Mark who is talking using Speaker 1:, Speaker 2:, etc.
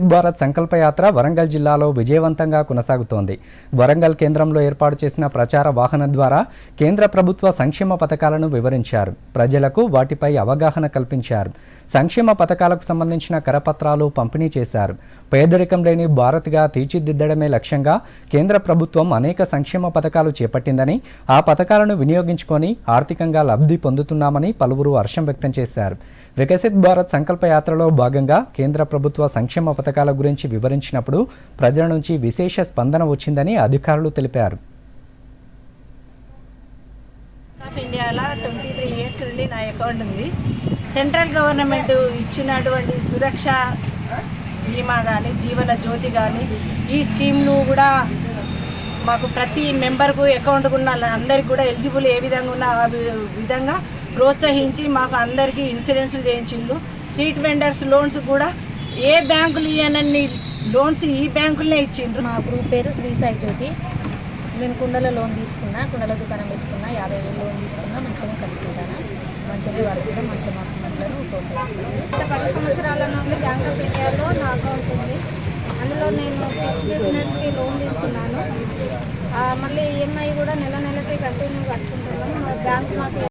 Speaker 1: భారత్ సంకల్పయాత్ర వరంగల్ జిల్లాలో విజయవంతంగా కొనసాగుతోంది. వరంగల్ కేంద్రంలో ఏర్పాటు చేసిన ప్రచార వాహనం ద్వారా కేంద్ర ప్రభుత్వ సంక్షేమ పథకాలను వివరించారు. ప్రజలకు వాటిపై అవగాహన కల్పించారు. సంక్షేమ పథకాలకు సంబంధించిన కరపత్రాలు పంపిణీ చేశారు. పేదరికం లేని భారత్గా తీర్చిదిద్దడమే లక్ష్యంగా కేంద్ర ప్రభుత్వం అనేక సంక్షేమ పథకాలు చేపట్టిందని ఆ పథకాలను వినియోగించుకొని ఆర్థికంగా లబ్ధి పొందుతున్నామని పలువురు హర్షం వ్యక్తం చేశారు. వికసిత్ భారత్ సంకల్ప యాత్రలో భాగంగా కేంద్ర ప్రభుత్వ సంక్షేమ పథకాల గురించి వివరించినప్పుడు ప్రజల నుంచి విశేష స్పందన వచ్చిందని అధికారులు తెలిపారు.
Speaker 2: ఆఫ్ ఇండియాలో ట్వంటీ త్రీ ఇయర్స్ నుండి నా అకౌంట్ ఉంది. సెంట్రల్ గవర్నమెంట్ ఇచ్చినటువంటి సురక్ష బీమా కానీ జీవన జ్యోతి కానీ ఈ స్కీమ్ను కూడా మాకు ప్రతి మెంబర్కు అకౌంట్ ఉన్న అందరికి కూడా ఎలిజిబుల్ ఏ విధంగా ఉన్న ఆ విధంగా ప్రోత్సహించి మాకు అందరికీ ఇన్సూరెన్స్లు చేయించిండ్రు. స్ట్రీట్ వెండర్స్ లోన్స్ కూడా ఏ బ్యాంకులు ఇవ్వనన్ని లోన్స్ ఈ బ్యాంకులనే ఇచ్చిండ్రు?
Speaker 3: మా గ్రూప్ పేరు శ్రీ సాయి జ్యోతి. నేను కుండల లోన్ తీసుకున్నా కుండల దుకాణం పెట్టుకున్నా యాభై వేలు లోన్ తీసుకున్నా మంచిగానే కలుపుకుంటాను మంచిగానే వాళ్ళు కూడా మంచిగా మాకు
Speaker 4: గత పది సంవత్సరాల నుండి బ్యాంక్ ఆఫ్ ఇండియాలో నా అకౌంట్ ఉంది. అందులో నేను ఫిష్ బిజినెస్కి లోన్ తీసుకున్నాను. మళ్ళీ ఈఎంఐ కూడా నెల నెలకి కంటిన్యూ కట్టుకుంటున్నాను. మా బ్యాంక్ మాకు